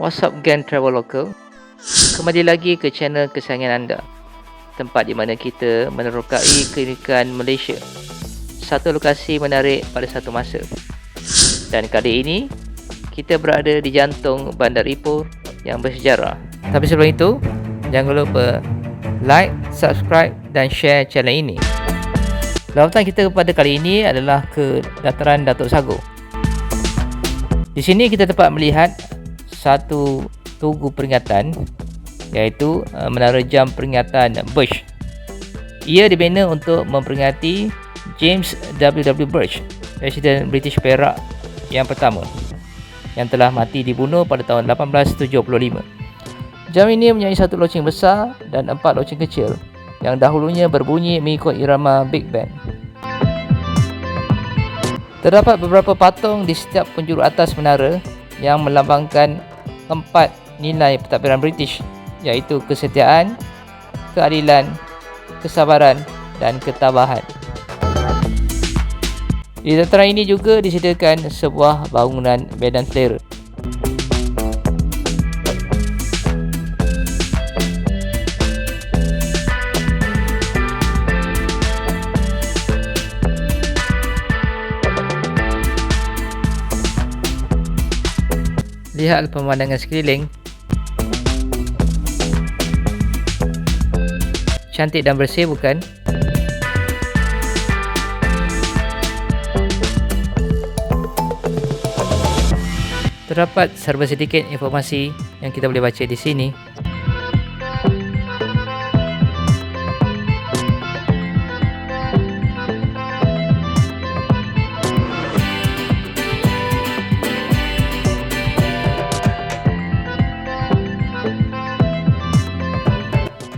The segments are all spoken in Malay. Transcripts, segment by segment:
What's up gang travel local? Kembali lagi ke channel kesayangan anda. Tempat di mana kita menerokai keunikan Malaysia. Satu lokasi menarik pada satu masa. Dan kali ini kita berada di jantung Bandar Ipoh yang bersejarah. Tapi sebelum itu, jangan lupa like, subscribe dan share channel ini. Lawatan kita pada kali ini adalah ke dataran Datuk Sago. Di sini kita dapat melihat satu tugu peringatan iaitu uh, menara jam peringatan Birch. Ia dibina untuk memperingati James W.W. Birch, Presiden British Perak yang pertama yang telah mati dibunuh pada tahun 1875. Jam ini mempunyai satu loceng besar dan empat loceng kecil yang dahulunya berbunyi mengikut irama Big Band. Terdapat beberapa patung di setiap penjuru atas menara yang melambangkan empat nilai pentadbiran British iaitu kesetiaan, keadilan, kesabaran dan ketabahan. Di dataran ini juga disediakan sebuah bangunan medan selera. Lihat pemandangan sekeliling. Cantik dan bersih bukan? Terdapat serba sedikit informasi yang kita boleh baca di sini.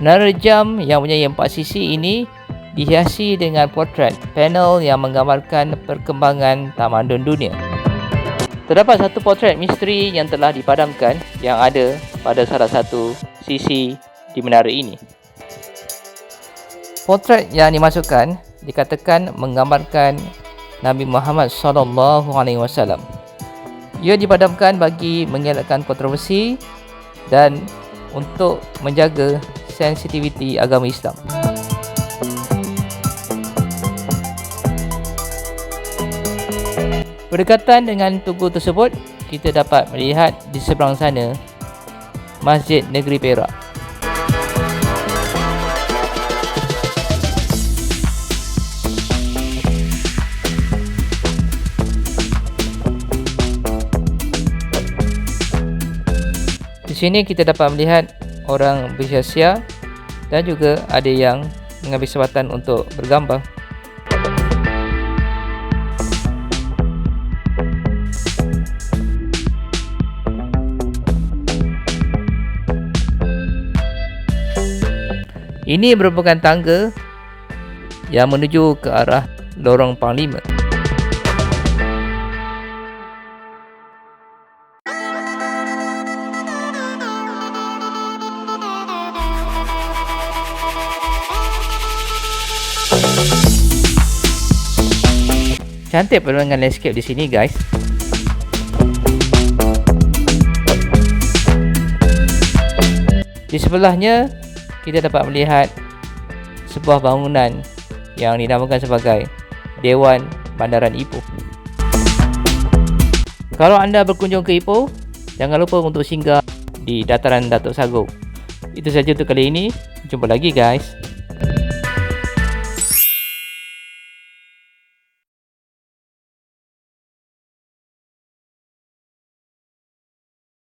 Menara jam yang mempunyai empat sisi ini dihiasi dengan potret panel yang menggambarkan perkembangan tamadun dunia. Terdapat satu potret misteri yang telah dipadamkan yang ada pada salah satu sisi di menara ini. Potret yang dimasukkan dikatakan menggambarkan Nabi Muhammad sallallahu alaihi wasallam. Ia dipadamkan bagi mengelakkan kontroversi dan untuk menjaga sensitiviti agama Islam. Berdekatan dengan tugu tersebut, kita dapat melihat di seberang sana Masjid Negeri Perak. Di sini kita dapat melihat orang bersia dan juga ada yang mengambil kesempatan untuk bergambar. Ini merupakan tangga yang menuju ke arah lorong Panglima. Cantik pemandangan landscape di sini guys. Di sebelahnya kita dapat melihat sebuah bangunan yang dinamakan sebagai Dewan Bandaran Ipoh. Kalau anda berkunjung ke Ipoh, jangan lupa untuk singgah di dataran Datuk Sago. Itu saja untuk kali ini. Jumpa lagi guys.